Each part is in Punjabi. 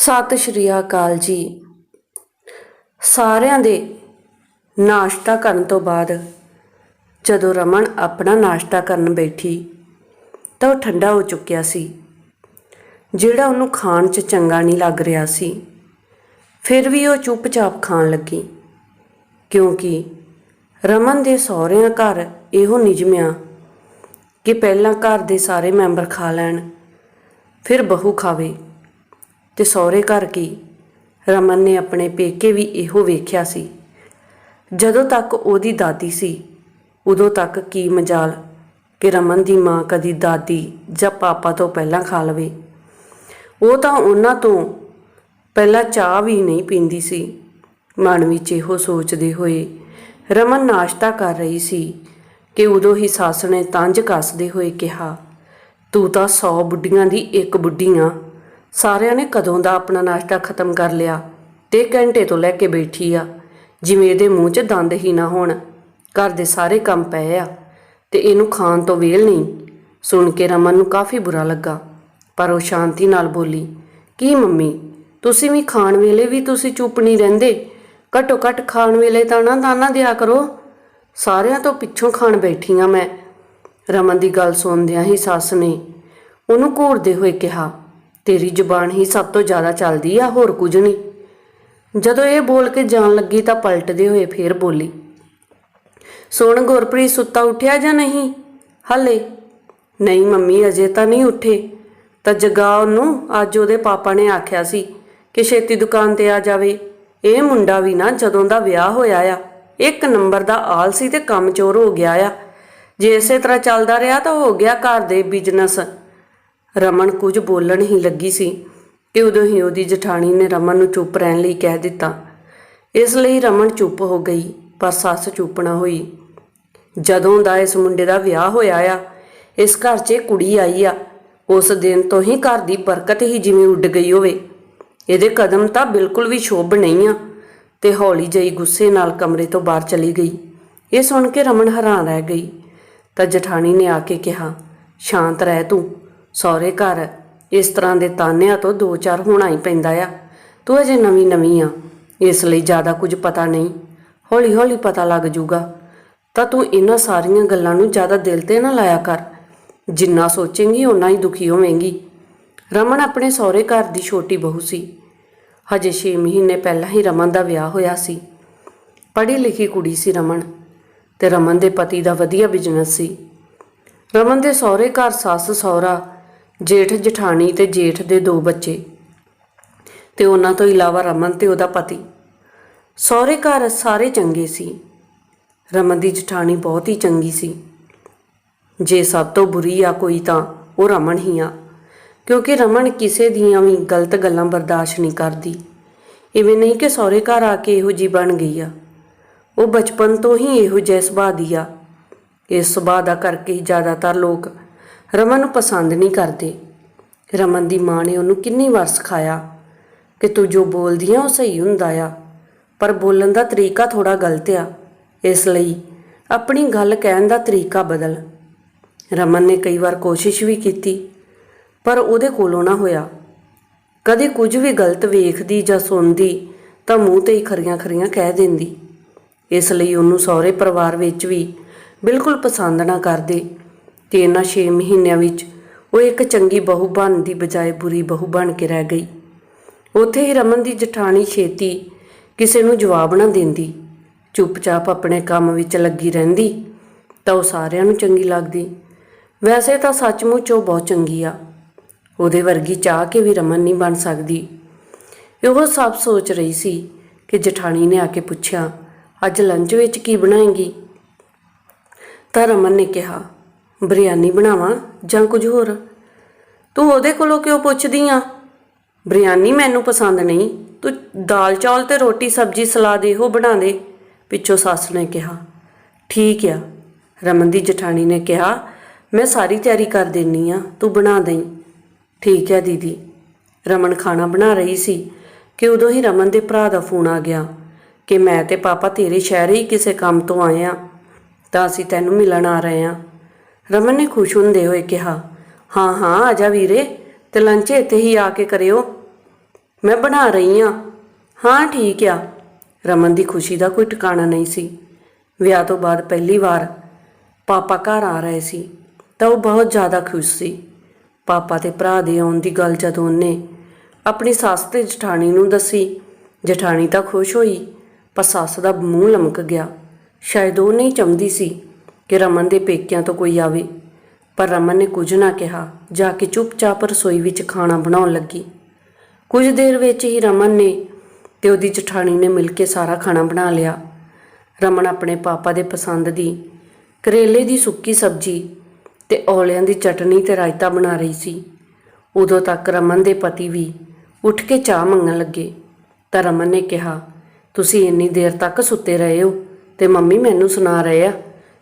ਸਤਿ ਸ਼੍ਰੀ ਅਕਾਲ ਜੀ। ਸਾਰਿਆਂ ਦੇ ਨਾਸ਼ਤਾ ਕਰਨ ਤੋਂ ਬਾਅਦ ਜਦੋਂ ਰਮਨ ਆਪਣਾ ਨਾਸ਼ਤਾ ਕਰਨ ਬੈਠੀ ਤਾਂ ਉਹ ਠੰਡਾ ਹੋ ਚੁੱਕਿਆ ਸੀ। ਜਿਹੜਾ ਉਹਨੂੰ ਖਾਣ 'ਚ ਚੰਗਾ ਨਹੀਂ ਲੱਗ ਰਿਹਾ ਸੀ, ਫਿਰ ਵੀ ਉਹ ਚੁੱਪਚਾਪ ਖਾਣ ਲੱਗੀ। ਕਿਉਂਕਿ ਰਮਨ ਦੇ ਸਹੁਰਿਆਂ ਘਰ ਇਹੋ ਨਿਯਮਿਆ ਕਿ ਪਹਿਲਾਂ ਘਰ ਦੇ ਸਾਰੇ ਮੈਂਬਰ ਖਾ ਲੈਣ, ਫਿਰ ਬਹੂ ਖਾਵੇ। ਤੇ ਸਹੁਰੇ ਘਰ ਕੀ ਰਮਨ ਨੇ ਆਪਣੇ ਪੇਕੇ ਵੀ ਇਹੋ ਵੇਖਿਆ ਸੀ। ਜਦੋਂ ਤੱਕ ਉਹਦੀ ਦਾਦੀ ਸੀ, ਉਦੋਂ ਤੱਕ ਕੀ ਮਜਾਲ ਕਿ ਰਮਨ ਦੀ ਮਾਂ ਕਦੀ ਦਾਦੀ ਜਾਂ ਪਾਪਾ ਤੋਂ ਪਹਿਲਾਂ ਖਾ ਲਵੇ। ਉਹ ਤਾਂ ਉਹਨਾਂ ਤੋਂ ਪਹਿਲਾਂ ਚਾਹ ਵੀ ਨਹੀਂ ਪੀਂਦੀ ਸੀ। ਮਨ ਵਿੱਚ ਇਹੋ ਸੋਚਦੇ ਹੋਏ ਰਮਨ ਨਾਸ਼ਤਾ ਕਰ ਰਹੀ ਸੀ ਕਿ ਉਦੋਂ ਹੀ ਸੱਸ ਨੇ ਤੰਜ ਕੱਸਦੇ ਹੋਏ ਕਿਹਾ, ਤੂੰ ਤਾਂ 100 ਬੁੱਢੀਆਂ ਦੀ ਇੱਕ ਬੁੱਢੀ ਆ। ਸਾਰਿਆਂ ਨੇ ਕਦੋਂ ਦਾ ਆਪਣਾ ਨਾਸ਼ਤਾ ਖਤਮ ਕਰ ਲਿਆ? ਤੇ ਘੰਟੇ ਤੋਂ ਲੈ ਕੇ ਬੈਠੀ ਆ। ਜਿਵੇਂ ਇਹਦੇ ਮੂੰਹ 'ਚ ਦੰਦ ਹੀ ਨਾ ਹੋਣ। ਘਰ ਦੇ ਸਾਰੇ ਕੰਮ ਪਏ ਆ। ਤੇ ਇਹਨੂੰ ਖਾਣ ਤੋਂ ਵੇਲ ਨਹੀਂ। ਸੁਣ ਕੇ ਰਮਨ ਨੂੰ ਕਾਫੀ ਬੁਰਾ ਲੱਗਾ। ਪਰ ਉਹ ਸ਼ਾਂਤੀ ਨਾਲ ਬੋਲੀ, ਕੀ ਮੰਮੀ, ਤੁਸੀਂ ਵੀ ਖਾਣ ਵੇਲੇ ਵੀ ਤੁਸੀਂ ਚੁੱਪ ਨਹੀਂ ਰਹਿੰਦੇ? ਘਟੋ ਘਟ ਖਾਣ ਵੇਲੇ ਤਾਂ ਨਾ ਦਾਨਾ ਦਿਆ ਕਰੋ। ਸਾਰਿਆਂ ਤੋਂ ਪਿੱਛੋਂ ਖਾਣ ਬੈਠੀ ਆ ਮੈਂ। ਰਮਨ ਦੀ ਗੱਲ ਸੁਣਦਿਆਂ ਹੀ ਸੱਸ ਨੇ ਉਹਨੂੰ ਘੂਰਦੇ ਹੋਏ ਕਿਹਾ ਤੇਰੀ ਜ਼ੁਬਾਨ ਹੀ ਸਭ ਤੋਂ ਜ਼ਿਆਦਾ ਚੱਲਦੀ ਆ, ਹੋਰ ਕੁਝ ਨਹੀਂ। ਜਦੋਂ ਇਹ ਬੋਲ ਕੇ ਜਾਣ ਲੱਗੀ ਤਾਂ ਪਲਟਦੇ ਹੋਏ ਫੇਰ ਬੋਲੀ, ਸੁਣ ਗੁਰਪ੍ਰੀਤ, ਸੁੱਤਾ ਉੱਠਿਆ ਜਾਂ ਨਹੀਂ? ਹਲੇ? ਨਹੀਂ ਮੰਮੀ, ਅਜੇ ਤਾਂ ਨਹੀਂ ਉੱਠੇ। ਤਾਂ ਜਗਾ ਉਹਨੂੰ, ਅੱਜ ਉਹਦੇ ਪਾਪਾ ਨੇ ਆਖਿਆ ਸੀ ਕਿ ਛੇਤੀ ਦੁਕਾਨ ਤੇ ਆ ਜਾਵੇ। ਇਹ ਮੁੰਡਾ ਵੀ ਨਾ ਜਦੋਂ ਦਾ ਵਿਆਹ ਹੋਇਆ ਆ, ਇੱਕ ਨੰਬਰ ਦਾ ਆਲਸੀ ਤੇ ਕੰਮ ਚੋਰ ਹੋ ਗਿਆ ਆ। ਜੇ ਇਸੇ ਤਰ੍ਹਾਂ ਚੱਲਦਾ ਰਿਹਾ ਤਾਂ ਹੋ ਗਿਆ ਘਰ ਦੇ ਬਿਜ਼ਨਸ ਰਮਨ ਕੁਝ ਬੋਲਣ ਹੀ ਲੱਗੀ ਸੀ ਕਿ ਉਦੋਂ ਹੀ ਉਹਦੀ ਜਠਾਣੀ ਨੇ ਰਮਨ ਨੂੰ ਚੁੱਪ ਰਹਿਣ ਲਈ ਕਹਿ ਦਿੱਤਾ। ਇਸ ਲਈ ਰਮਨ ਚੁੱਪ ਹੋ ਗਈ, ਪਰ ਸੱਸ ਚੁੱਪ ਨਾ ਹੋਈ। ਜਦੋਂ ਦਾ ਇਸ ਮੁੰਡੇ ਦਾ ਵਿਆਹ ਹੋਇਆ ਆ, ਇਸ ਘਰ 'ਚ ਇਹ ਕੁੜੀ ਆਈ ਆ। ਉਸ ਦਿਨ ਤੋਂ ਹੀ ਘਰ ਦੀ ਬਰਕਤ ਹੀ ਜਿਵੇਂ ਉੱਡ ਗਈ ਹੋਵੇ। ਇਹਦੇ ਕਦਮ ਤਾਂ ਬਿਲਕੁਲ ਵੀ ਸ਼ੋਭ ਨਹੀਂ ਆ ਤੇ ਹੌਲੀ ਜਿਹੀ ਗੁੱਸੇ ਨਾਲ ਕਮਰੇ ਤੋਂ ਬਾਹਰ ਚਲੀ ਗਈ। ਇਹ ਸੁਣ ਕੇ ਰਮਨ ਹੈਰਾਨ ਰਹਿ ਗਈ। ਤਾਂ ਜਠਾਣੀ ਨੇ ਆ ਕੇ ਕਿਹਾ, ਸ਼ਾਂਤ ਰਹਿ ਤੂੰ। ਸਹੁਰੇ ਘਰ, ਇਸ ਤਰ੍ਹਾਂ ਦੇ ਤਾਨਿਆਂ ਤੋਂ ਦੋ ਚਾਰ ਹੋਣਾ ਹੀ ਪੈਂਦਾ ਆ। ਤੂੰ ਅਜੇ ਨਵੀਂ ਨਵੀਂ ਆ, ਇਸ ਲਈ ਜ਼ਿਆਦਾ ਕੁਝ ਪਤਾ ਨਹੀਂ। ਹੌਲੀ ਹੌਲੀ ਪਤਾ ਲੱਗ ਜੂਗਾ। ਤਾਂ ਤੂੰ ਇਹਨਾਂ ਸਾਰੀਆਂ ਗੱਲਾਂ ਨੂੰ ਜ਼ਿਆਦਾ ਦਿਲ ਤੇ ਨਾ ਲਾਇਆ ਕਰ। ਜਿੰਨਾ ਸੋਚੇਂਗੀ, ਓਨਾ ਹੀ ਦੁਖੀ ਹੋਵੇਂਗੀ। ਰਮਨ ਆਪਣੇ ਸਹੁਰੇ ਘਰ ਦੀ ਛੋਟੀ ਬਹੂ ਸੀ। ਹਜੇ 6 ਮਹੀਨੇ ਪਹਿਲਾਂ ਹੀ ਰਮਨ ਦਾ ਵਿਆਹ ਹੋਇਆ ਸੀ। ਪੜ੍ਹੀ ਲਿਖੀ ਕੁੜੀ ਸੀ ਰਮਨ ਤੇ ਰਮਨ ਦੇ ਪਤੀ ਦਾ ਵਧੀਆ ਬਿਜ਼ਨਸ ਸੀ। ਰਮਨ ਦੇ ਸਹੁਰੇ ਘਰ ਸੱਸ ਸਹੁਰਾ ਜੇਠ ਜਠਾਣੀ ਤੇ ਜੇਠ ਦੇ ਦੋ ਬੱਚੇ ਤੇ ਉਹਨਾਂ ਤੋਂ ਇਲਾਵਾ ਰਮਨ ਤੇ ਉਹਦਾ ਪਤੀ। ਸਹੁਰੇ ਘਰ ਸਾਰੇ ਚੰਗੇ ਸੀ। ਰਮਨ ਦੀ ਜਠਾਣੀ ਬਹੁਤ ਹੀ ਚੰਗੀ ਸੀ। ਜੇ ਸਭ ਤੋਂ ਬੁਰੀ ਆ ਕੋਈ ਤਾਂ ਉਹ ਰਮਨ ਹੀ ਆ, ਕਿਉਂਕਿ ਰਮਨ ਕਿਸੇ ਦੀਆਂ ਵੀ ਗਲਤ ਗੱਲਾਂ ਬਰਦਾਸ਼ਤ ਨਹੀਂ ਕਰਦੀ। ਇਵੇਂ ਨਹੀਂ ਕਿ ਸਹੁਰੇ ਘਰ ਆ ਕੇ ਇਹੋ ਜੀ ਬਣ ਗਈ ਆ। ਉਹ ਬਚਪਨ ਤੋਂ ਹੀ ਇਹੋ ਜਿਹੇ ਸੁਭਾਅ ਦੀ ਆ। ਇਸ ਸੁਭਾਅ ਦਾ ਕਰਕੇ ਹੀ ਜ਼ਿਆਦਾਤਰ ਲੋਕ ਰਮਨ ਨੂੰ ਪਸੰਦ ਨਹੀਂ ਕਰਦੇ। ਰਮਨ ਦੀ ਮਾਂ ਨੇ ਉਹਨੂੰ ਕਿੰਨੀ ਵਾਰ ਸਿਖਾਇਆ ਕਿ ਤੂੰ ਜੋ ਬੋਲਦੀ ਆ, ਉਹ ਸਹੀ ਹੁੰਦਾ ਆ। ਪਰ ਬੋਲਣ ਦਾ ਤਰੀਕਾ ਥੋੜਾ ਗਲਤ ਆ। ਇਸ ਲਈ ਆਪਣੀ ਗੱਲ ਕਹਿਣ ਦਾ ਤਰੀਕਾ ਬਦਲ। ਰਮਨ ਨੇ ਕਈ ਵਾਰ ਕੋਸ਼ਿਸ਼ ਵੀ ਕੀਤੀ, ਪਰ ਉਹਦੇ ਕੋਲੋਂ ਨਾ ਹੋਇਆ। ਕਦੇ ਕੁਝ ਵੀ ਗਲਤ ਵੇਖਦੀ ਜਾਂ ਸੁਣਦੀ ਤਾਂ ਮੂੰਹ ਤੇ ਹੀ ਖਰੀਆਂ ਖਰੀਆਂ ਕਹਿ ਦਿੰਦੀ। ਇਸ ਲਈ ਉਹਨੂੰ ਸਹੁਰੇ ਪਰਿਵਾਰ ਵਿੱਚ ਵੀ ਬਿਲਕੁਲ ਪਸੰਦ ਨਾ ਕਰਦੇ। ਤੇ ਇਹਨਾਂ 6 ਮਹੀਨਿਆਂ ਵਿੱਚ ਉਹ ਇੱਕ ਚੰਗੀ ਬਹੂ ਬਣਨ ਦੀ ਬਜਾਏ ਬੁਰੀ ਬਹੂ ਬਣ ਕੇ ਰਹਿ ਗਈ। ਉੱਥੇ ਹੀ ਰਮਨ ਦੀ ਜਠਾਣੀ ਛੇਤੀ ਕਿਸੇ ਨੂੰ ਜਵਾਬ ਨਾ ਦਿੰਦੀ। ਚੁੱਪਚਾਪ ਆਪਣੇ ਕੰਮ ਵਿੱਚ ਲੱਗੀ ਰਹਿੰਦੀ ਤਾਂ ਉਹ ਸਾਰਿਆਂ ਨੂੰ ਚੰਗੀ ਲੱਗਦੀ। ਵੈਸੇ ਤਾਂ ਸੱਚਮੁੱਚ ਉਹ ਬਹੁਤ ਚੰਗੀ ਆ। ਉਹਦੇ ਵਰਗੀ ਚਾਹ ਕੇ ਵੀ ਰਮਨ ਨਹੀਂ ਬਣ ਸਕਦੀ। ਉਹ ਸਭ ਸੋਚ ਰਹੀ ਸੀ ਕਿ ਜਠਾਣੀ ਨੇ ਆ ਕੇ ਪੁੱਛਿਆ, ਅੱਜ ਲੰਚ ਵਿੱਚ ਕੀ ਬਣਾਏਗੀ? ਤਾਂ ਰਮਨ ਨੇ ਕਿਹਾ ਬਿਰਿਆਨੀ ਬਣਾਵਾਂ ਜਾਂ ਕੁਝ ਹੋਰ? ਤੂੰ ਉਹਦੇ ਕੋਲੋਂ ਕਿਉਂ ਪੁੱਛਦੀ ਆ? ਬਿਰਿਆਨੀ ਮੈਨੂੰ ਪਸੰਦ ਨਹੀਂ। ਤੂੰ ਦਾਲ ਚੌਲ ਤੇ ਰੋਟੀ ਸਬਜ਼ੀ ਸਲਾਦ ਇਹੋ ਬਣਾ ਦੇ, ਪਿੱਛੋਂ ਸੱਸ ਨੇ ਕਿਹਾ। ਠੀਕ ਆ, ਰਮਨ ਦੀ ਜਠਾਣੀ ਨੇ ਕਿਹਾ, ਮੈਂ ਸਾਰੀ ਤਿਆਰੀ ਕਰ ਦੇਣੀ ਆ, ਤੂੰ ਬਣਾ ਦੇਈਂ। ਠੀਕ ਹੈ ਦੀਦੀ, ਰਮਨ ਖਾਣਾ ਬਣਾ ਰਹੀ ਸੀ ਕਿ ਉਦੋਂ ਹੀ ਰਮਨ ਦੇ ਭਰਾ ਦਾ ਫੋਨ ਆ ਗਿਆ ਕਿ ਮੈਂ ਤੇ ਪਾਪਾ ਤੇਰੇ ਸ਼ਹਿਰ ਹੀ ਕਿਸੇ ਕੰਮ ਤੋਂ ਆਏ ਆ, ਤਾਂ ਅਸੀਂ ਤੈਨੂੰ ਮਿਲਣ ਆ ਰਹੇ ਆ। ਰਮਨ ਨੇ ਖੁਸ਼ ਹੁੰਦੇ ਹੋਏ ਕਿਹਾ, ਹਾਂ ਹਾਂ, ਆ ਜਾ ਵੀਰੇ, ਤੇ ਲੰਚ ਇੱਥੇ ਹੀ ਆ ਕੇ ਕਰਿਓ। ਮੈਂ ਬਣਾ ਰਹੀ ਹਾਂ ਹਾਂ, ਠੀਕ ਆ। ਰਮਨ ਦੀ ਖੁਸ਼ੀ ਦਾ ਕੋਈ ਟਿਕਾਣਾ ਨਹੀਂ ਸੀ। ਵਿਆਹ ਤੋਂ ਬਾਅਦ ਪਹਿਲੀ ਵਾਰ ਪਾਪਾ ਘਰ ਆ ਰਹੇ ਸੀ, ਤਾਂ ਉਹ ਬਹੁਤ ਜ਼ਿਆਦਾ ਖੁਸ਼ ਸੀ। ਪਾਪਾ ਤੇ ਭਰਾ ਦੇ ਆਉਣ ਦੀ ਗੱਲ ਜਦੋਂ ਉਹਨੇ ਆਪਣੀ ਸੱਸ ਤੇ ਜਠਾਣੀ ਨੂੰ ਦੱਸੀ, ਜਠਾਣੀ ਤਾਂ ਖੁਸ਼ ਹੋਈ, ਪਰ ਸੱਸ ਦਾ ਮੂੰਹ ਲਮਕ ਗਿਆ। ਸ਼ਾਇਦ ਉਹ ਨਹੀਂ ਚਾਹੁੰਦੀ ਸੀ ਕਿ ਰਮਨ ਦੇ ਪੇਕਿਆਂ ਤੋਂ ਕੋਈ ਆਵੇ। ਪਰ ਰਮਨ ਨੇ ਕੁਝ ਨਾ ਕਿਹਾ। ਜਾ ਕੇ ਚੁੱਪਚਾਪ ਰਸੋਈ ਵਿੱਚ ਖਾਣਾ ਬਣਾਉਣ ਲੱਗੀ। ਕੁਝ ਦੇਰ ਵਿੱਚ ਹੀ ਰਮਨ ਨੇ ਤੇ ਉਹਦੀ ਜਠਾਣੀ ਨੇ ਮਿਲ ਕੇ ਸਾਰਾ ਖਾਣਾ ਬਣਾ ਲਿਆ। ਰਮਨ ਆਪਣੇ ਪਾਪਾ ਦੇ ਪਸੰਦ ਦੀ ਕਰੇਲੇ ਦੀ ਸੁੱਕੀ ਸਬਜ਼ੀ ਤੇ ਔਲਿਆਂ ਦੀ ਚਟਣੀ ਤੇ ਰਾਇਤਾ ਬਣਾ ਰਹੀ ਸੀ। ਉਦੋਂ ਤੱਕ ਰਮਨ ਦੇ ਪਤੀ ਵੀ ਉੱਠ ਕੇ ਚਾਹ ਮੰਗਣ ਲੱਗੇ। ਤਾਂ ਰਮਨ ਨੇ ਕਿਹਾ, ਤੁਸੀਂ ਇੰਨੀ ਦੇਰ ਤੱਕ ਸੁੱਤੇ ਰਹੇ ਹੋ ਤੇ ਮੰਮੀ ਮੈਨੂੰ ਸੁਣਾ ਰਹੇ ਆ।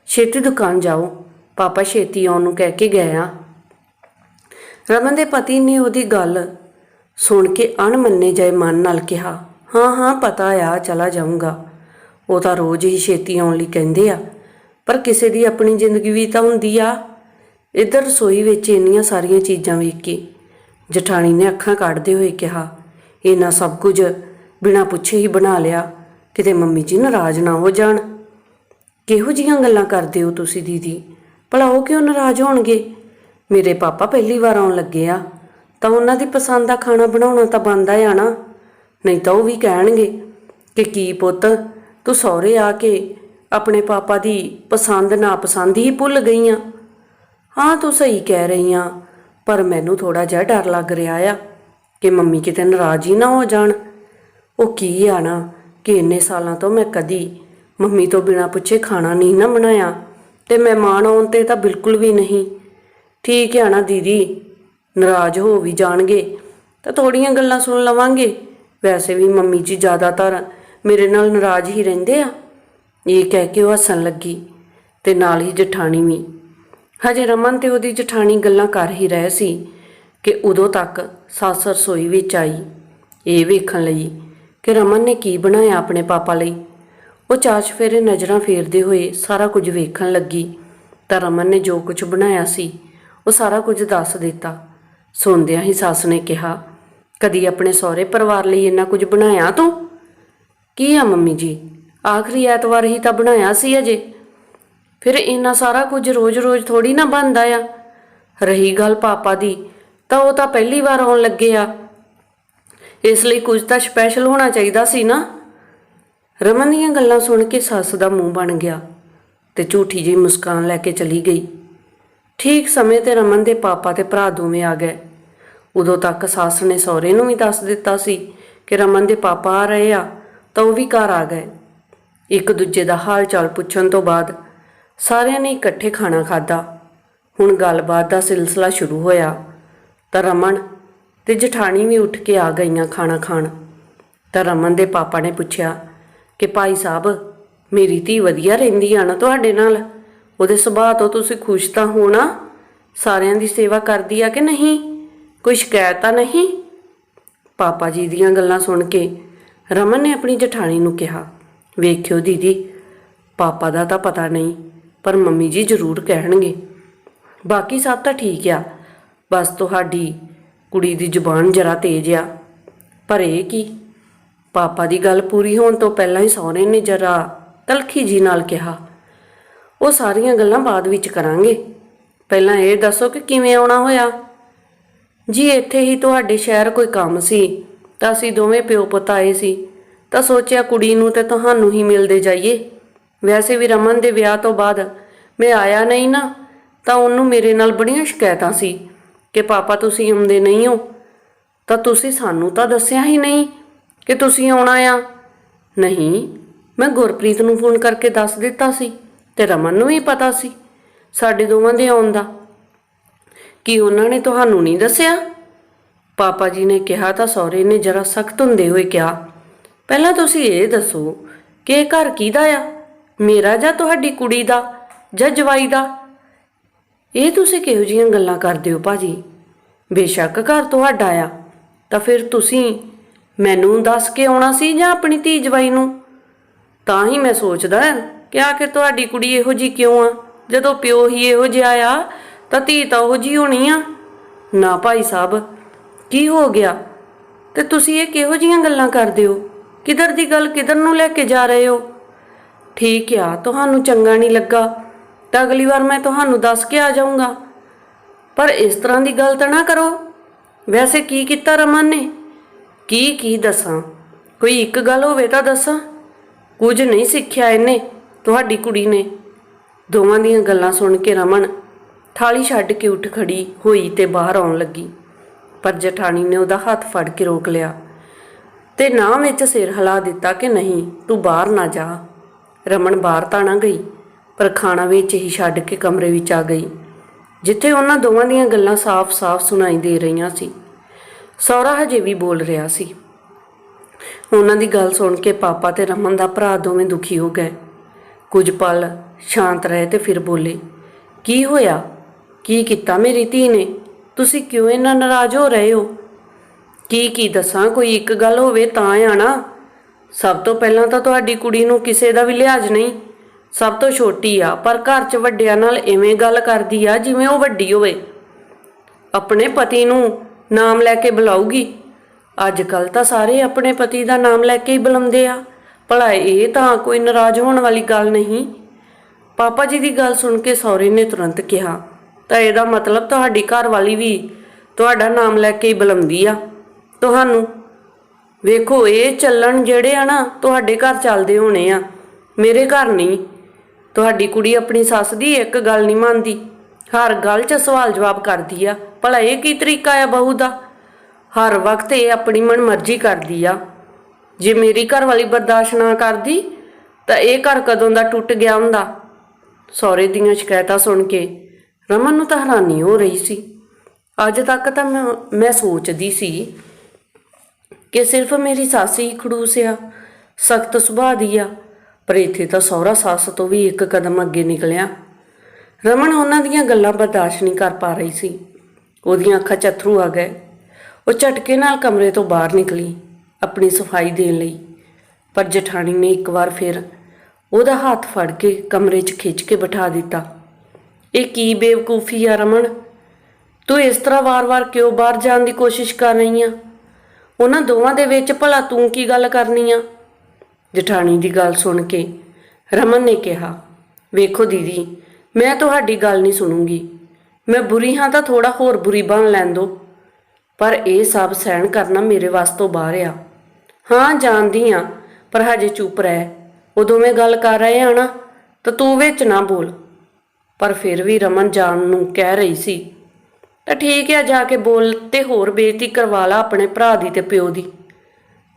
ਛੇਤੀ ਦੁਕਾਨ ਜਾਓ। ਪਾਪਾ ਛੇਤੀ ਆਉਣ ਨੂੰ ਕਹਿ ਕੇ ਗਏ ਆ। ਰਮਨ ਦੇ ਪਤੀ ਨੇ ਉਹਦੀ ਗੱਲ ਸੁਣ ਕੇ ਅਣਮੰਨੇ ਜਾਏ ਮਨ ਨਾਲ ਕਿਹਾ, ਹਾਂ ਹਾਂ, ਪਤਾ ਆ, ਚਲਾ ਜਾਊਂਗਾ। ਉਹ ਤਾਂ ਰੋਜ਼ ਹੀ ਛੇਤੀ ਆਉਣ ਲਈ ਕਹਿੰਦੇ ਆ। ਪਰ ਕਿਸੇ ਦੀ ਆਪਣੀ ਜ਼ਿੰਦਗੀ ਵੀ ਤਾਂ ਹੁੰਦੀ ਆ। ਇੱਧਰ ਰਸੋਈ ਵਿੱਚ ਇੰਨੀਆਂ ਸਾਰੀਆਂ ਚੀਜ਼ਾਂ ਵੇਖ ਕੇ ਜਠਾਣੀ ਨੇ ਅੱਖਾਂ ਕੱਢਦੇ ਹੋਏ ਕਿਹਾ ਇਹਨਾਂ ਸਭ ਕੁਝ ਬਿਨਾਂ ਪੁੱਛੇ ਹੀ ਬਣਾ ਲਿਆ। ਕਿਤੇ ਮੰਮੀ ਜੀ ਨਾਰਾਜ਼ ਨਾ ਹੋ ਜਾਣ। ਕਿਹੋ ਜੀਆਂ ਗੱਲਾਂ ਕਰਦੇ ਹੋ ਤੁਸੀਂ ਦੀਦੀ? ਭਲਾ ਉਹ ਕਿਉਂ ਨਾਰਾਜ਼ ਹੋਣਗੇ? ਮੇਰੇ ਪਾਪਾ ਪਹਿਲੀ ਵਾਰ ਆਉਣ ਲੱਗੇ ਆ। ਤਾਂ ਉਹਨਾਂ ਦੀ ਪਸੰਦ ਦਾ ਖਾਣਾ ਬਣਾਉਣਾ ਤਾਂ ਬਣਦਾ ਆ ਨਾ। ਨਹੀਂ ਤਾਂ ਉਹ ਵੀ ਕਹਿਣਗੇ ਕਿ ਕੀ ਪੁੱਤ, ਤੂੰ ਸਹੁਰੇ ਆ ਕੇ ਆਪਣੇ ਪਾਪਾ ਦੀ ਪਸੰਦ ਨਾ ਪਸੰਦ ਹੀ ਭੁੱਲ ਗਈ ਆ ਹਾਂ, ਤੂੰ ਸਹੀ ਕਹਿ ਰਹੀ ਆ, ਪਰ ਮੈਨੂੰ ਥੋੜਾ ਜਿਹਾ ਡਰ ਲੱਗ ਰਿਹਾ ਆ ਕਿ ਮੰਮੀ ਕਿਤੇ ਨਾਰਾਜ਼ ਹੀ ਨਾ ਹੋ ਜਾਣ। ਉਹ ਕੀ ਆ ਨਾ ਕਿ ਇੰਨੇ ਸਾਲਾਂ ਤੋਂ ਮੈਂ ਕਦੀ ਮੰਮੀ ਤੋਂ ਬਿਨਾ ਪੁੱਛੇ ਖਾਣਾ ਨਹੀਂ ਨਾ ਬਣਾਇਆ। ਤੇ ਮਹਿਮਾਨ ਆਉਣ ਤੇ ਤਾਂ ਬਿਲਕੁਲ ਵੀ ਨਹੀਂ। ਠੀਕ ਹੈ ਨਾ ਦੀਦੀ, ਨਾਰਾਜ਼ ਹੋ ਵੀ ਜਾਣਗੇ। ਤਾਂ ਥੋੜੀਆਂ ਗੱਲਾਂ ਸੁਣ ਲਵਾਂਗੇ। ਵੈਸੇ ਵੀ ਮੰਮੀ ਜੀ ਜ਼ਿਆਦਾਤਰ ਮੇਰੇ ਨਾਲ ਨਾਰਾਜ਼ ਹੀ ਰਹਿੰਦੇ ਆ। ਇਹ ਕਹਿ ਕੇ ਉਹ ਹੱਸਣ ਲੱਗੀ ਤੇ ਨਾਲ ਹੀ ਜਠਾਣੀ ਵੀ। ਹਜੇ ਰਮਨ ਤੇ ਉਹਦੀ ਜਠਾਣੀ ਗੱਲਾਂ ਕਰ ਹੀ ਰਹੇ ਸੀ ਕਿ ਉਦੋਂ ਤੱਕ ਸੱਸ ਰਸੋਈ ਵਿੱਚ ਆਈ। ਇਹ ਵੇਖਣ ਲਈ ਕਿ ਰਮਨ ਨੇ ਕੀ ਬਣਾਇਆ ਆਪਣੇ ਪਾਪਾ ਲਈ। ਉਹ ਚਾਚ ਫੇਰੇ ਨਜ਼ਰਾਂ ਫੇਰਦੇ ਹੋਏ ਸਾਰਾ ਕੁਝ ਵੇਖਣ ਲੱਗੀ ਤਾਂ ਰਮਨ ਨੇ ਜੋ ਕੁਝ ਬਣਾਇਆ ਸੀ, ਉਹ ਸਾਰਾ ਕੁਝ ਦੱਸ ਦਿੱਤਾ। ਸੁਣਦਿਆਂ ਹੀ ਸੱਸ ਨੇ ਕਿਹਾ, ਕਦੀ ਆਪਣੇ ਸਹੁਰੇ ਪਰਿਵਾਰ ਲਈ ਇੰਨਾ ਕੁਝ ਬਣਾਇਆ ਤੂੰ? ਕੀ ਆ ਮੰਮੀ ਜੀ, ਆਖਰੀ ਐਤਵਾਰ ਹੀ ਤਾਂ ਬਣਾਇਆ ਸੀ ਅਜੇ। ਫਿਰ ਇੰਨਾ ਸਾਰਾ ਕੁਝ ਰੋਜ਼-ਰੋਜ਼ ਥੋੜੀ ਨਾ ਬਣਦਾ ਆ। ਰਹੀ ਗੱਲ ਪਾਪਾ ਦੀ, ਤਾਂ ਉਹ ਤਾਂ ਪਹਿਲੀ ਵਾਰ ਆਉਣ ਲੱਗੇ ਆ। ਇਸ ਲਈ ਕੁਝ ਤਾਂ ਸਪੈਸ਼ਲ ਹੋਣਾ ਚਾਹੀਦਾ ਸੀ ਨਾ? ਰਮਨ ਦੀਆਂ ਗੱਲਾਂ ਸੁਣ ਕੇ ਸੱਸ ਦਾ ਮੂੰਹ ਬਣ ਗਿਆ ਤੇ ਝੂਠੀ ਜਿਹੀ ਮੁਸਕਾਨ ਲੈ ਕੇ ਚਲੀ ਗਈ। ਠੀਕ ਸਮੇਂ ਤੇ ਰਮਨ ਦੇ ਪਾਪਾ ਤੇ ਭਰਾ ਦੋਵੇਂ ਆ ਗਏ। ਉਦੋਂ ਤੱਕ ਸੱਸ ਨੇ ਸਹੁਰੇ ਨੂੰ ਵੀ ਦੱਸ ਦਿੱਤਾ ਸੀ ਕਿ ਰਮਨ ਦੇ ਪਾਪਾ ਆ ਰਹੇ ਆ, ਤਾਂ ਉਹ ਵੀ ਘਰ ਆ ਗਏ। ਇੱਕ ਦੂਜੇ ਦਾ ਹਾਲ ਚਾਲ ਪੁੱਛਣ ਤੋਂ ਬਾਅਦ ਸਾਰਿਆਂ ਨੇ ਇਕੱਠੇ ਖਾਣਾ ਖਾਧਾ। ਹੁਣ ਗੱਲਬਾਤ ਦਾ ਸਿਲਸਿਲਾ ਸ਼ੁਰੂ ਹੋਇਆ, ਤਾਂ ਰਮਨ ਤੇ ਜਠਾਣੀ ਵੀ ਉੱਠ ਕੇ ਆ ਗਈਆਂ ਖਾਣਾ ਖਾਣ। ਤਾਂ ਰਮਨ ਦੇ ਪਾਪਾ ਨੇ ਪੁੱਛਿਆ ਕਿ ਭਾਈ ਸਾਹਿਬ, ਮੇਰੀ ਧੀ ਵਧੀਆ ਰਹਿੰਦੀ ਆ ਨਾ ਤੁਹਾਡੇ ਨਾਲ? ਉਹਦੇ ਸੁਭਾਅ ਤੋਂ ਤੁਸੀਂ ਖੁਸ਼ ਤਾਂ ਹੋਣਾ ਸਾਰਿਆਂ ਦੀ ਸੇਵਾ ਕਰਦੀ ਆ ਕਿ ਨਹੀਂ? ਕੋਈ ਸ਼ਿਕਾਇਤ ਤਾਂ ਨਹੀਂ? ਪਾਪਾ ਜੀ ਦੀਆਂ ਗੱਲਾਂ ਸੁਣ ਕੇ ਰਮਨ ਨੇ ਆਪਣੀ ਜਠਾਣੀ ਨੂੰ ਕਿਹਾ, ਵੇਖਿਓ ਦੀਦੀ, ਪਾਪਾ ਦਾ ਤਾਂ ਪਤਾ ਨਹੀਂ, ਪਰ ਮੰਮੀ ਜੀ ਜ਼ਰੂਰ ਕਹਿਣਗੇ। ਬਾਕੀ ਸਭ ਤਾਂ ਠੀਕ ਆ, ਬਸ ਤੁਹਾਡੀ ਕੁੜੀ ਦੀ ਜ਼ੁਬਾਨ ਜਰਾ ਤੇਜ਼ ਆ, ਪਰ ਇਹ ਕੀ? ਪਾਪਾ ਦੀ ਗੱਲ ਪੂਰੀ ਹੋਣ ਤੋਂ ਪਹਿਲਾਂ ਹੀ ਸਹੁਰੇ ਨੇ ਜਰਾ ਤਲਖੀ ਜੀ ਨਾਲ ਕਿਹਾ, ਉਹ ਸਾਰੀਆਂ ਗੱਲਾਂ ਬਾਅਦ ਵਿੱਚ ਕਰਾਂਗੇ। ਪਹਿਲਾਂ ਇਹ ਦੱਸੋ ਕਿ ਕਿਵੇਂ ਆਉਣਾ ਹੋਇਆ? ਜੀ, ਇੱਥੇ ਹੀ ਤੁਹਾਡੇ ਸ਼ਹਿਰ ਕੋਈ ਕੰਮ ਸੀ, ਤਾਂ ਅਸੀਂ ਦੋਵੇਂ ਪਿਓ ਪੁੱਤ ਆਏ ਸੀ, ਤਾਂ ਸੋਚਿਆ ਕੁੜੀ ਨੂੰ ਤੇ ਤੁਹਾਨੂੰ ਹੀ ਮਿਲਦੇ ਜਾਈਏ। ਵੈਸੇ ਵੀ ਰਮਨ ਦੇ ਵਿਆਹ ਤੋਂ ਬਾਅਦ ਮੈਂ ਆਇਆ ਨਹੀਂ ਨਾ, ਤਾਂ ਉਹਨੂੰ ਮੇਰੇ ਨਾਲ ਬੜੀਆਂ ਸ਼ਿਕਾਇਤਾਂ ਸੀ ਕਿ, ਪਾਪਾ, ਤੁਸੀਂ ਆਉਂਦੇ ਨਹੀਂ ਹੋ, ਤਾਂ ਤੁਸੀਂ ਸਾਨੂੰ ਤਾਂ ਦੱਸਿਆ ਹੀ ਨਹੀਂ। ਕਿ ਤੁਸੀਂ ਆਉਣਾ ਆ? ਨਹੀਂ, ਮੈਂ ਗੁਰਪ੍ਰੀਤ ਨੂੰ ਫੋਨ ਕਰਕੇ ਦੱਸ ਦਿੱਤਾ ਸੀ ਤੇ ਰਮਨ ਨੂੰ ਵੀ ਪਤਾ ਸੀ ਸਾਡੇ ਦੋਵਾਂ ਦੇ ਆਉਣ ਦਾ। ਕੀ ਉਹਨਾਂ ਨੇ ਤੁਹਾਨੂੰ ਨਹੀਂ ਦੱਸਿਆ? ਪਾਪਾ ਜੀ ਨੇ ਕਿਹਾ ਤਾਂ ਸਹੁਰੇ ਨੇ ਜਰਾ ਸਖਤ ਹੁੰਦੇ ਹੋਏ ਕਿਹਾ, ਪਹਿਲਾਂ ਤੁਸੀਂ ਇਹ ਦੱਸੋ ਕਿ ਇਹ ਘਰ ਕਿਹਦਾ ਆ? ਮੇਰਾ ਜਾਂ ਤੁਹਾਡੀ ਕੁੜੀ ਦਾ ਜਾਂ ਜਵਾਈ ਦਾ? ਇਹ ਤੁਸੀਂ ਕਿਹੋ ਜੀਆਂ ਗੱਲਾਂ ਕਰਦੇ ਹੋ ਭਾਜੀ? ਬੇਸ਼ੱਕ ਘਰ ਤੁਹਾਡਾ ਆ, ਤਾਂ ਫਿਰ ਤੁਸੀਂ ਮੈਨੂੰ ਦੱਸ ਕੇ ਆਉਣਾ ਸੀ ਜਾਂ ਆਪਣੀ ਧੀ ਜਵਾਈ ਨੂੰ? ਤਾਂ ਹੀ ਮੈਂ ਸੋਚਦਾ ਕਿ ਆਖਿਰ ਤੁਹਾਡੀ ਕੁੜੀ ਇਹੋ ਜੀ ਕਿਉਂ ਆ? ਜਦੋਂ ਪਿਓ ਹੀ ਇਹੋ ਜਿਹਾ ਆ, ਤਾਂ ਧੀ ਤਾਂ ਉਹੋ ਜੀ ਹੋਣੀ ਆ। ਨਾ ਭਾਈ ਸਾਹਿਬ, ਕੀ ਹੋ ਗਿਆ? ਤੇ ਤੁਸੀਂ ਇਹ ਕਿਹੋ ਜੀਆਂ ਗੱਲਾਂ ਕਰਦੇ ਹੋ? ਕਿਧਰ ਦੀ ਗੱਲ ਕਿਧਰ ਨੂੰ ਲੈ ਕੇ ਜਾ ਰਹੇ ਹੋ? ਠੀਕ ਆ, ਤੁਹਾਨੂੰ ਚੰਗਾ ਨਹੀਂ ਲੱਗਾ। ਤਾਂ ਅਗਲੀ ਵਾਰ ਮੈਂ ਤੁਹਾਨੂੰ ਦੱਸ ਕੇ ਆ ਜਾਊਂਗਾ। ਪਰ ਇਸ ਤਰ੍ਹਾਂ ਦੀ ਗੱਲ ਤਾਂ ਨਾ ਕਰੋ। ਵੈਸੇ ਕੀ ਕੀਤਾ ਰਮਨ ਨੇ? ਕੀ ਕੀ ਦੱਸਾਂ? ਕੋਈ ਇੱਕ ਗੱਲ ਹੋਵੇ ਤਾਂ ਦੱਸਾਂ? ਕੁਝ ਨਹੀਂ ਸਿੱਖਿਆ ਇਹਨੇ, ਤੁਹਾਡੀ ਕੁੜੀ ਨੇ। ਦੋਵਾਂ ਦੀਆਂ ਗੱਲਾਂ ਸੁਣ ਕੇ ਰਮਨ ਥਾਲੀ ਛੱਡ ਕੇ ਉੱਠ ਖੜੀ ਹੋਈ ਤੇ ਬਾਹਰ ਆਉਣ ਲੱਗੀ। ਪਰ ਜਠਾਣੀ ਨੇ ਉਹਦਾ ਹੱਥ ਫੜ ਕੇ ਰੋਕ ਲਿਆ। ਤੇ ਨਾ ਵਿੱਚ ਸਿਰ ਹਿਲਾ ਦਿੱਤਾ ਕਿ ਨਹੀਂ, ਤੂੰ ਬਾਹਰ ਨਾ ਜਾ। ਰਮਨ ਬਾਹਰ ਤਾਂ ਨਾ ਗਈ, ਪਰ ਖਾਣਾ ਵਿੱਚ ਹੀ ਛੱਡ ਕੇ ਕਮਰੇ ਵਿੱਚ ਆ ਗਈ। ਜਿੱਥੇ ਉਹਨਾਂ ਦੋਵਾਂ ਦੀਆਂ ਗੱਲਾਂ ਸਾਫ਼-ਸਾਫ਼ ਸੁਣਾਈ ਦੇ ਰਹੀਆਂ ਸੀ। ਸੌਰਾ ਹਜੇ ਵੀ ਬੋਲ ਰਿਹਾ ਸੀ। ਉਹਨਾਂ ਦੀ ਗੱਲ ਸੁਣ ਕੇ ਪਾਪਾ ਤੇ ਰਮਨ ਦਾ ਭਰਾ ਦੋਵੇਂ ਦੁਖੀ ਹੋ ਗਏ। ਕੁਝ ਪਲ ਸ਼ਾਂਤ ਰਹੇ ਤੇ ਫਿਰ ਬੋਲੇ, ਕੀ ਹੋਇਆ? ਕੀ ਕੀਤਾ ਮੇਰੀ ਧੀ ਨੇ? ਤੁਸੀਂ ਕਿਉਂ ਇੰਨਾ ਨਾਰਾਜ਼ ਹੋ ਰਹੇ ਹੋ? ਕੀ ਕੀ ਦੱਸਾਂ? ਕੋਈ ਇੱਕ ਗੱਲ ਹੋਵੇ ਤਾਂ ਆ ਸਭ ਤੋਂ ਪਹਿਲਾਂ ਤਾਂ ਤੁਹਾਡੀ ਕੁੜੀ ਨੂੰ ਕਿਸੇ ਦਾ ਵੀ ਲਿਹਾਜ਼ ਨਹੀਂ। ਸਭ ਤੋਂ ਛੋਟੀ ਆ, ਪਰ ਘਰ 'ਚ ਵੱਡਿਆਂ ਨਾਲ ਐਵੇਂ ਗੱਲ ਕਰਦੀ ਆ ਜਿਵੇਂ ਉਹ ਵੱਡੀ ਹੋਵੇ। ਆਪਣੇ ਪਤੀ ਨੂੰ ਨਾਮ ਲੈ ਕੇ ਬੁਲਾਊਗੀ। ਅੱਜ ਕੱਲ ਤਾਂ ਸਾਰੇ ਆਪਣੇ ਪਤੀ ਦਾ ਨਾਮ ਲੈ ਕੇ ਹੀ ਬੁਲਾਉਂਦੇ ਆ। ਭਲਾ ਇਹ ਤਾਂ ਕੋਈ ਨਾਰਾਜ਼ ਹੋਣ ਵਾਲੀ ਗੱਲ ਨਹੀਂ। ਪਾਪਾ ਜੀ ਦੀ ਗੱਲ ਸੁਣ ਕੇ ਸੌਰੇ ਨੇ ਤੁਰੰਤ ਕਿਹਾ, ਤਾਂ ਇਹਦਾ ਮਤਲਬ ਤੁਹਾਡੀ ਘਰ ਵਾਲੀ ਵੀ ਤੁਹਾਡਾ ਨਾਮ ਲੈ ਕੇ ਹੀ ਬੁਲਾਉਂਦੀ ਆ। ਤੁਹਾਨੂੰ ਵੇਖੋ, ਇਹ ਚੱਲਣ ਜਿਹੜੇ ਆ ਨਾ, ਤੁਹਾਡੇ ਘਰ ਚੱਲਦੇ ਹੋਣੇ ਆ। ਮੇਰੇ ਘਰ ਨਹੀਂ। ਤੁਹਾਡੀ ਕੁੜੀ ਆਪਣੀ ਸੱਸ ਦੀ ਇੱਕ ਗੱਲ ਨਹੀਂ ਮੰਨਦੀ। ਹਰ ਗੱਲ 'ਚ ਸਵਾਲ ਜਵਾਬ ਕਰਦੀ ਆ। ਭਲਾ ਇਹ ਕੀ ਤਰੀਕਾ ਆ ਬਹੂ ਦਾ? ਹਰ ਵਕਤ ਇਹ ਆਪਣੀ ਮਨਮਰਜ਼ੀ ਕਰਦੀ ਆ। ਜੇ ਮੇਰੀ ਘਰ ਵਾਲੀ ਬਰਦਾਸ਼ਤ ਨਾ ਕਰਦੀ, ਤਾਂ ਇਹ ਘਰ ਕਦੋਂ ਦਾ ਟੁੱਟ ਗਿਆ ਹੁੰਦਾ? ਸਹੁਰੇ ਦੀਆਂ ਸ਼ਿਕਾਇਤਾਂ ਸੁਣ ਕੇ ਰਮਨ ਨੂੰ ਤਾਂ ਹੈਰਾਨੀ ਹੋ ਰਹੀ ਸੀ। ਅੱਜ ਤੱਕ ਤਾਂ ਮੈਂ ਮੈਂ ਸੋਚਦੀ ਸੀ ਕਿ ਸਿਰਫ ਮੇਰੀ ਸੱਸ ਹੀ ਖੜੂਸ ਆ, ਸਖਤ ਸੁਭਾਅ ਦੀ ਆ, ਪਰ ਇੱਥੇ ਤਾਂ ਸਹੁਰਾ ਸੱਸ ਤੋਂ ਵੀ ਇੱਕ ਕਦਮ ਅੱਗੇ ਨਿਕਲਿਆ। ਰਮਨ ਉਹਨਾਂ ਦੀਆਂ ਗੱਲਾਂ ਬਰਦਾਸ਼ਤ ਨਹੀਂ ਕਰ ਪਾ ਰਹੀ ਸੀ। ਉਹਦੀਆਂ ਅੱਖਾਂ 'ਚ ਅਥਰੂ ਆ ਗਏ। ਉਹ ਝਟਕੇ ਨਾਲ ਕਮਰੇ ਤੋਂ ਬਾਹਰ ਨਿਕਲੀ ਆਪਣੀ ਸਫ਼ਾਈ ਦੇਣ ਲਈ। ਪਰ ਜਠਾਣੀ ਨੇ ਇੱਕ ਵਾਰ ਫਿਰ ਉਹਦਾ ਹੱਥ ਫੜ ਕੇ ਕਮਰੇ 'ਚ ਖਿੱਚ ਕੇ ਬਿਠਾ ਦਿੱਤਾ। ਇਹ ਕੀ ਬੇਵਕੂਫੀ ਆ ਰਮਨ? ਤੂੰ ਇਸ ਤਰ੍ਹਾਂ ਵਾਰ-ਵਾਰ ਕਿਉਂ ਬਾਹਰ ਜਾਣ ਦੀ ਕੋਸ਼ਿਸ਼ ਕਰ ਰਹੀ ਆ? ਉਹਨਾਂ ਦੋਵਾਂ ਦੇ ਵਿੱਚ ਭਲਾ ਤੂੰ ਕੀ ਗੱਲ ਕਰਨੀ ਆ? ਜਠਾਣੀ ਦੀ ਗੱਲ ਸੁਣ ਕੇ ਰਮਨ ਨੇ ਕਿਹਾ, ਵੇਖੋ ਦੀਦੀ, ਮੈਂ ਤੁਹਾਡੀ ਗੱਲ ਨਹੀਂ ਸੁਣੂੰਗੀ। ਮੈਂ ਬੁਰੀ ਹਾਂ ਤਾਂ ਥੋੜਾ ਹੋਰ ਬੁਰੀ ਬਣ ਲੈਣ ਦੋ। ਪਰ ਇਹ ਸਭ ਸਹਿਣ ਕਰਨਾ ਮੇਰੇ ਵੱਸ ਤੋਂ ਬਾਹਰ ਆ। ਹਾਂ, ਜਾਣਦੀ ਆ ਪਰ ਹਜੇ ਚੁੱਪ ਰਹਿ। ਉਦੋਂ ਮੈਂ ਗੱਲ ਕਰ ਰਹੇ ਆ ਨਾ, ਤਾਂ ਤੂੰ ਵਿੱਚ ਨਾ ਬੋਲ। ਪਰ ਫਿਰ ਵੀ ਰਮਨ ਜਾਣ ਨੂੰ ਕਹਿ ਰਹੀ ਸੀ। ਤਾਂ ਠੀਕ ਆ, ਜਾ ਕੇ ਬੋਲ ਤੇ ਹੋਰ ਬੇਇੱਜ਼ਤੀ ਕਰਵਾ ਲਾ ਆਪਣੇ ਭਰਾ ਦੀ ਤੇ ਪਿਓ ਦੀ।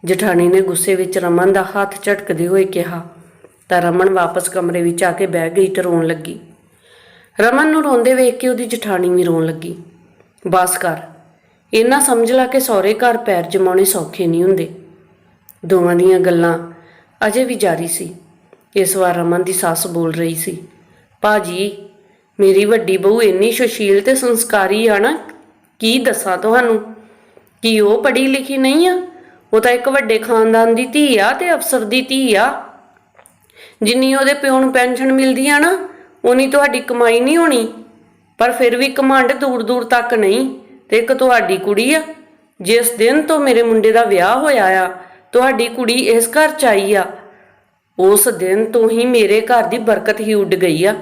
ਜਠਾਣੀ ਨੇ ਗੁੱਸੇ ਵਿੱਚ ਰਮਨ ਦਾ ਹੱਥ ਝਟਕਦੇ ਹੋਏ ਕਿਹਾ। ਤਾਂ ਰਮਨ ਵਾਪਸ ਕਮਰੇ ਵਿੱਚ ਆ ਕੇ ਬਹਿ ਗਈ ਤੇ ਰੋਣ ਲੱਗੀ। ਰਮਨ ਨੂੰ ਰੋਂਦੇ ਵੇਖ ਕੇ ਉਹਦੀ ਜਠਾਣੀ ਵੀ ਰੋਣ ਲੱਗੀ। ਬਸ ਕਰ, ਇੰਨਾ ਸਮਝ ਲਾ ਕੇ ਸਹੁਰੇ ਘਰ ਪੈਰ ਜਮਾਉਣੇ ਸੌਖੇ ਨਹੀਂ ਹੁੰਦੇ। ਦੋਵਾਂ ਦੀਆਂ ਗੱਲਾਂ ਅਜੇ ਵੀ ਜਾਰੀ ਸੀ। ਇਸ ਵਾਰ ਰਮਨ ਦੀ ਸੱਸ ਬੋਲ ਰਹੀ ਸੀ, ਭਾਜੀ, ਮੇਰੀ ਵੱਡੀ ਬਹੂ ਇੰਨੀ ਸੁਸ਼ੀਲ ਤੇ ਸੰਸਕਾਰੀ ਆ ਨਾ, ਕੀ ਦੱਸਾਂ ਤੁਹਾਨੂੰ? ਕਿ ਉਹ ਪੜ੍ਹੀ ਲਿਖੀ ਨਹੀਂ ਆ? ਉਹ ਤਾਂ ਇੱਕ ਵੱਡੇ ਖਾਨਦਾਨ ਦੀ ਧੀ ਆ ਤੇ ਅਫਸਰ ਦੀ ਧੀ ਆ। ਜਿੰਨੀ ਉਹਦੇ ਪਿਓ ਨੂੰ ਪੈਨਸ਼ਨ ਮਿਲਦੀ ਆ ਨਾ ਉਨੀ ਤੁਹਾਡੀ ਕਮਾਈ ਨਹੀਂ ਹੋਣੀ, ਪਰ ਫਿਰ ਵੀ ਕਮਾਂਡ ਦੂਰ ਦੂਰ ਤੱਕ ਨਹੀਂ, ਤੇ ਇੱਕ ਤੁਹਾਡੀ ਕੁੜੀ ਆ। ਜਿਸ ਦਿਨ ਤੋਂ ਮੇਰੇ ਮੁੰਡੇ ਦਾ ਵਿਆਹ ਹੋਇਆ ਆ, ਤੁਹਾਡੀ ਕੁੜੀ ਇਸ ਘਰ ਚ ਆਈ ਆ। ਉਸ ਦਿਨ ਤੋਂ ਹੀ ਮੇਰੇ ਘਰ ਦੀ ਬਰਕਤ ਹੀ ਉੱਡ ਗਈ ਆ।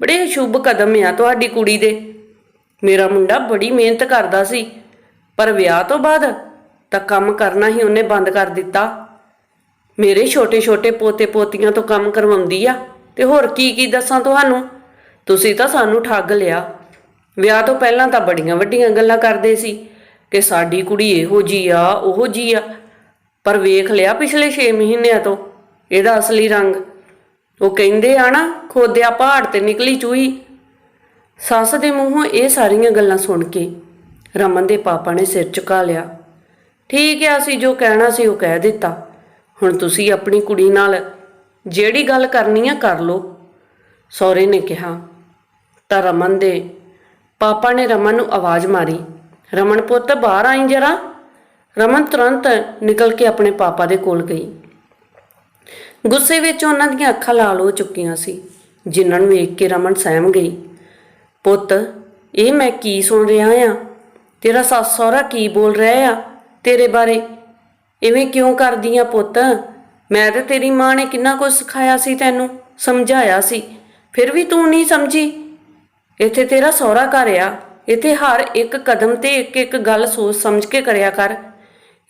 ਬੜੇ ਸ਼ੁਭ ਕਦਮ ਆ ਤੁਹਾਡੀ ਕੁੜੀ ਦੇ। ਮੇਰਾ ਮੁੰਡਾ ਬੜੀ ਮਿਹਨਤ ਕਰਦਾ ਸੀ, ਪਰ ਵਿਆਹ ਤੋਂ ਬਾਅਦ ਤਾਂ ਕੰਮ ਕਰਨਾ ਹੀ ਉਹਨੇ ਬੰਦ ਕਰ ਦਿੱਤਾ। ਮੇਰੇ ਛੋਟੇ-ਛੋਟੇ ਪੋਤੇ-ਪੋਤੀਆਂ ਤੋਂ ਕੰਮ ਕਰਵਾਉਂਦੀ ਆ। ਤੇ ਹੋਰ ਕੀ ਕੀ ਦੱਸਾਂ ਤੁਹਾਨੂੰ? ਤੁਸੀਂ ਤਾਂ ਸਾਨੂੰ ਠੱਗ ਲਿਆ। ਵਿਆਹ ਤੋਂ ਪਹਿਲਾਂ ਤਾਂ ਬੜੀਆਂ ਵੱਡੀਆਂ ਗੱਲਾਂ ਕਰਦੇ ਸੀ ਕਿ ਸਾਡੀ ਕੁੜੀ ਇਹੋ ਜੀ ਆ, ਉਹੋ ਜੀ ਆ। ਪਰ ਵੇਖ ਲਿਆ ਪਿਛਲੇ 6 ਮਹੀਨਿਆਂ ਤੋਂ, ਇਹਦਾ ਅਸਲੀ ਰੰਗ। ਉਹ ਕਹਿੰਦੇ ਆ ਨਾ, ਖੋਦਿਆ ਪਹਾੜ ਤੇ ਨਿਕਲੀ ਚੂਹੀ। ਸੱਸ ਦੇ ਮੂੰਹੋਂ ਇਹ ਸਾਰੀਆਂ ਗੱਲਾਂ ਸੁਣ ਕੇ ਰਮਨ ਦੇ ਪਾਪਾ ਨੇ ਸਿਰ ਝੁਕਾ ਲਿਆ। ਠੀਕ ਹੈ ਅਸੀਂ ਜੋ ਕਹਿਣਾ ਸੀ ਉਹ ਕਹਿ ਦਿੱਤਾ। ਹੁਣ ਤੁਸੀਂ ਆਪਣੀ ਕੁੜੀ ਨਾਲ ਜਿਹੜੀ ਗੱਲ ਕਰਨੀ ਆ ਕਰ ਲਓ। ਸਹੁਰੇ ਨੇ ਕਿਹਾ, ਤਾਂ ਰਮਨ ਦੇ ਪਾਪਾ ਨੇ ਰਮਨ ਨੂੰ ਆਵਾਜ਼ ਮਾਰੀ, ਰਮਨ ਪੁੱਤ ਬਾਹਰ ਆਈ ਜਰਾ। ਰਮਨ ਤੁਰੰਤ ਨਿਕਲ ਕੇ ਆਪਣੇ ਪਾਪਾ ਦੇ ਕੋਲ ਗਈ। ਗੁੱਸੇ ਵਿੱਚ ਉਹਨਾਂ ਦੀਆਂ ਅੱਖਾਂ ਲਾਲ ਹੋ ਚੁੱਕੀਆਂ ਸੀ, ਜਿਨ੍ਹਾਂ ਨੂੰ ਵੇਖ ਕੇ ਰਮਨ ਸਹਿਮ ਗਈ। ਪੁੱਤ, ਇਹ ਮੈਂ ਕੀ ਸੁਣ ਰਿਹਾ ਆ? ਤੇਰਾ ਸੱਸ ਸਹੁਰਾ ਕੀ ਬੋਲ ਰਿਹਾ ਆ? ਤੇਰੇ ਬਾਰੇ ਇਵੇਂ ਕਿਉਂ ਕਰਦੀ ਆ ਪੁੱਤ? ਮੈਂ ਤੇ ਤੇਰੀ ਮਾਂ ਨੇ ਕਿੰਨਾ ਕੁਝ ਸਿਖਾਇਆ ਸੀ ਤੈਨੂੰ, ਸਮਝਾਇਆ ਸੀ। ਫਿਰ ਵੀ ਤੂੰ ਨਹੀਂ ਸਮਝੀ। ਇੱਥੇ ਤੇਰਾ ਸਹੁਰਾ ਘਰ ਆ। ਇੱਥੇ ਹਰ ਇੱਕ ਕਦਮ ਤੇ ਇੱਕ ਇੱਕ ਗੱਲ ਸੋਚ ਸਮਝ ਕੇ ਕਰਿਆ ਕਰ।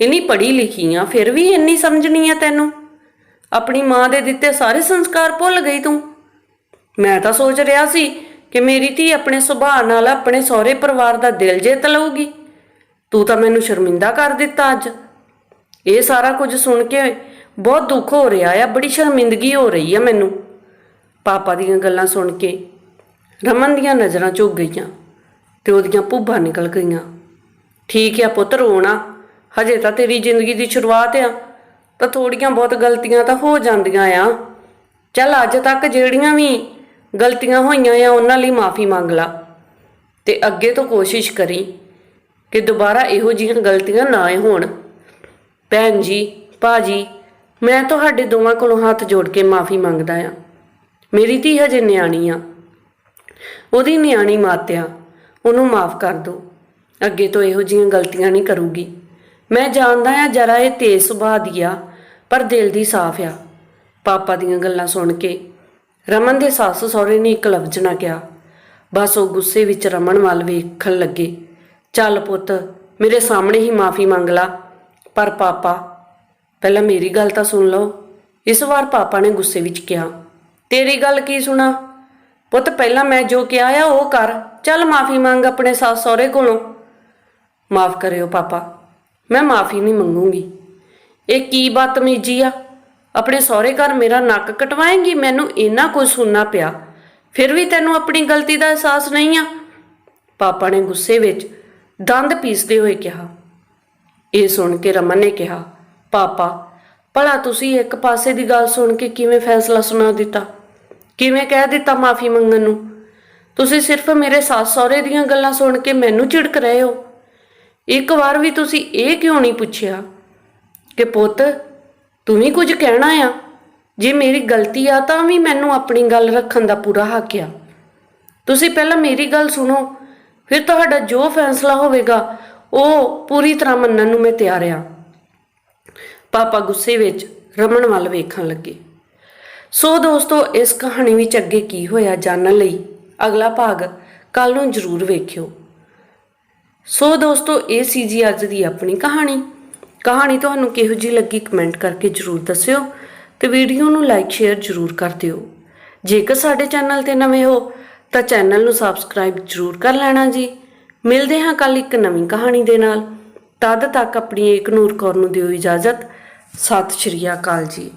ਇੰਨੀ ਪੜ੍ਹੀ ਲਿਖੀ ਆ, ਫਿਰ ਵੀ ਇੰਨੀ ਸਮਝਣੀ ਆ ਤੈਨੂੰ? ਆਪਣੀ ਮਾਂ ਦੇ ਦਿੱਤੇ ਸਾਰੇ ਸੰਸਕਾਰ ਭੁੱਲ ਗਈ ਤੂੰ? ਮੈਂ ਤਾਂ ਸੋਚ ਰਿਹਾ ਸੀ ਕਿ ਮੇਰੀ ਧੀ ਆਪਣੇ ਸੁਭਾਅ ਨਾਲ ਆਪਣੇ ਸਹੁਰੇ ਪਰਿਵਾਰ ਦਾ ਦਿਲ ਜਿੱਤ ਲਊਗੀ। ਤੂੰ ਤਾਂ ਮੈਨੂੰ ਸ਼ਰਮਿੰਦਾ ਕਰ ਦਿੱਤਾ ਅੱਜ। ਇਹ ਸਾਰਾ ਕੁਝ ਸੁਣ ਕੇ ਬਹੁਤ ਦੁੱਖ ਹੋ ਰਿਹਾ ਆ, ਬੜੀ ਸ਼ਰਮਿੰਦਗੀ ਹੋ ਰਹੀ ਆ ਮੈਨੂੰ। ਪਾਪਾ ਦੀਆਂ ਗੱਲਾਂ ਸੁਣ ਕੇ, ਰਮਨ ਦੀਆਂ ਨਜ਼ਰਾਂ ਝੁੱਕ ਗਈਆਂ ਤੇ ਉਹਦੀਆਂ ਭੁੱਬਾਂ ਨਿਕਲ ਗਈਆਂ। ਠੀਕ ਆ ਪੁੱਤ, ਰੋਣਾ। ਹਜੇ ਤਾਂ ਤੇਰੀ ਜ਼ਿੰਦਗੀ ਦੀ ਸ਼ੁਰੂਆਤ ਆ, ਤਾਂ ਥੋੜੀਆਂ ਬਹੁਤ ਗਲਤੀਆਂ ਤਾਂ ਹੋ ਜਾਂਦੀਆਂ ਆ। ਚੱਲ ਅੱਜ ਤੱਕ ਜਿਹੜੀਆਂ ਵੀ ਗਲਤੀਆਂ ਹੋਈਆਂ ਆ, ਉਹਨਾਂ ਲਈ ਮਾਫੀ ਮੰਗ ਲਾ। ਤੇ ਅੱਗੇ ਤੋਂ ਕੋਸ਼ਿਸ਼ ਕਰੀ ਕਿ ਦੁਬਾਰਾ ਇਹੋ ਜਿਹੀਆਂ ਗਲਤੀਆਂ ਨਾ ਹੋਣ। ਭੈਣ ਜੀ, ਭਾਜੀ ਮੈਂ ਤੁਹਾਡੇ ਦੋਵਾਂ ਕੋਲੋਂ ਹੱਥ ਜੋੜ ਕੇ ਮਾਫੀ ਮੰਗਦਾ ਆ ਮੇਰੀ ਧੀ ਹਜੇ ਨਿਆਣੀ ਆ। ਉਹਦੀ ਨਿਆਣੀ ਮਾਤਿਆ, ਉਹਨੂੰ ਮਾਫ ਕਰ ਦਿਓ ਅੱਗੇ ਤੋਂ ਇਹੋ ਜਿਹੀਆਂ ਗਲਤੀਆਂ ਨਹੀਂ ਕਰੂਗੀ। ਮੈਂ ਜਾਣਦਾ ਆ ਜਰਾ ਇਹ ਤੇਜ਼ ਸੁਭਾਅ ਦੀ ਆ, ਪਰ ਦਿਲ ਦੀ ਸਾਫ਼ ਆ। ਪਾਪਾ ਦੀਆਂ ਗੱਲਾਂ ਸੁਣ ਕੇ ਰਮਨ ਦੇ ਸੱਸ ਸਹੁਰੇ ਨੇ ਇੱਕ ਲਫ਼ਜ਼ ਨਾ ਕਿਹਾ। ਬਸ ਉਹ ਗੁੱਸੇ ਵਿੱਚ ਰਮਨ ਵੱਲ ਵੇਖਣ ਲੱਗੇ। ਚੱਲ ਪੁੱਤ, ਮੇਰੇ ਸਾਹਮਣੇ ਹੀ ਮਾਫੀ ਮੰਗ ਲਾ। ਪਰ ਪਾਪਾ ਪਹਿਲਾਂ ਮੇਰੀ ਗੱਲ ਤਾਂ ਸੁਣ ਲਓ। ਇਸ ਵਾਰ ਪਾਪਾ ਨੇ ਗੁੱਸੇ ਵਿੱਚ ਕਿਹਾ, ਤੇਰੀ ਗੱਲ ਕੀ ਸੁਣਾ? ਪੁੱਤ, ਪਹਿਲਾਂ ਮੈਂ ਜੋ ਕਿਹਾ ਆ, ਉਹ ਕਰ। ਚੱਲ ਮਾਫੀ ਮੰਗ ਆਪਣੇ ਸੱਸ ਸਹੁਰੇ ਕੋਲੋਂ। ਮਾਫ ਕਰਿਓ ਪਾਪਾ, ਮੈਂ ਮਾਫੀ ਨਹੀਂ ਮੰਗੂੰਗੀ। ਇਹ ਕੀ ਬਦਤਮੀਜੀ ਆ? ਆਪਣੇ ਸਹੁਰੇ ਘਰ ਮੇਰਾ ਨੱਕ ਕਟਵਾਏਂਗੀ? ਮੈਨੂੰ ਇੰਨਾ ਕੁਝ ਸੁਣਨਾ ਪਿਆ। ਫਿਰ ਵੀ ਤੈਨੂੰ ਆਪਣੀ ਗਲਤੀ ਦਾ ਅਹਿਸਾਸ ਨਹੀਂ ਆ? ਪਾਪਾ ਨੇ ਗੁੱਸੇ ਵਿੱਚ ਦੰਦ ਪੀਸਦੇ ਹੋਏ ਕਿਹਾ। ਇਹ ਸੁਣ ਕੇ ਰਮਨ ਨੇ ਕਿਹਾ ਪਾਪਾ, ਭਲਾ ਤੁਸੀਂ ਇੱਕ ਪਾਸੇ ਦੀ ਗੱਲ ਸੁਣ ਕੇ ਕਿਵੇਂ ਫੈਸਲਾ ਸੁਣਾ ਦਿੱਤਾ? ਕਿਵੇਂ ਕਹਿ ਦਿੱਤਾ ਮਾਫੀ ਮੰਗਣ ਨੂੰ? ਤੁਸੀਂ ਸਿਰਫ ਮੇਰੇ ਸੱਸ ਸਹੁਰੇ ਦੀਆਂ ਗੱਲਾਂ ਸੁਣ ਕੇ ਮੈਨੂੰ ਝਿੜਕ ਰਹੇ ਹੋ। ਇੱਕ ਵਾਰ ਵੀ ਤੁਸੀਂ ਇਹ ਕਿਉਂ ਨਹੀਂ ਪੁੱਛਿਆ ਕਿ ਪੁੱਤ, ਤੂੰ ਵੀ ਕੁਝ ਕਹਿਣਾ ਆ? ਜੇ ਮੇਰੀ ਗਲਤੀ ਆ ਤਾਂ ਵੀ ਮੈਨੂੰ ਆਪਣੀ ਗੱਲ ਰੱਖਣ ਦਾ ਪੂਰਾ ਹੱਕ ਆ। ਤੁਸੀਂ ਪਹਿਲਾਂ ਮੇਰੀ ਗੱਲ ਸੁਣੋ, ਫਿਰ ਤੁਹਾਡਾ ਜੋ ਫੈਸਲਾ ਹੋਵੇਗਾ, ਉਹ ਪੂਰੀ ਤਰ੍ਹਾਂ ਮੰਨਣ ਨੂੰ ਮੈਂ ਤਿਆਰ ਆ। ਪਾਪਾ ਗੁੱਸੇ ਵਿੱਚ ਰਮਨ ਵੱਲ ਵੇਖਣ ਲੱਗੇ। ਸੋ ਦੋਸਤੋ, ਇਸ ਕਹਾਣੀ ਵਿੱਚ ਅੱਗੇ ਕੀ ਹੋਇਆ ਜਾਣਨ ਲਈ ਅਗਲਾ ਭਾਗ ਕੱਲ ਨੂੰ ਜ਼ਰੂਰ ਵੇਖਿਓ। ਸੋ ਦੋਸਤੋ, ਇਹ ਸੀ ਜੀ ਅੱਜ ਦੀ ਆਪਣੀ ਕਹਾਣੀ। ਕਹਾਣੀ ਤੁਹਾਨੂੰ ਕਿਹੋ ਜਿਹੀ ਲੱਗੀ ਕਮੈਂਟ ਕਰਕੇ ਜਰੂਰ ਦੱਸਿਓ ਤੇ ਵੀਡੀਓ ਨੂੰ ਲਾਈਕ, ਸ਼ੇਅਰ ਜਰੂਰ ਕਰ ਦਿਓ। ਜੇਕਰ ਸਾਡੇ ਚੈਨਲ ਤੇ ਨਵੇਂ ਹੋ, ਤਾਂ ਚੈਨਲ ਨੂੰ ਸਬਸਕ੍ਰਾਈਬ ਜਰੂਰ ਕਰ ਲੈਣਾ ਜੀ। ਮਿਲਦੇ ਹਾਂ ਕੱਲ ਇੱਕ ਨਵੀਂ ਕਹਾਣੀ ਦੇ ਨਾਲ। ਤਦ ਤੱਕ ਆਪਣੀ ਏਕਨੂਰ ਕੌਰ ਨੂੰ ਦਿਓ ਇਜਾਜ਼ਤ। ਸਤਿ ਸ਼੍ਰੀ ਅਕਾਲ ਜੀ।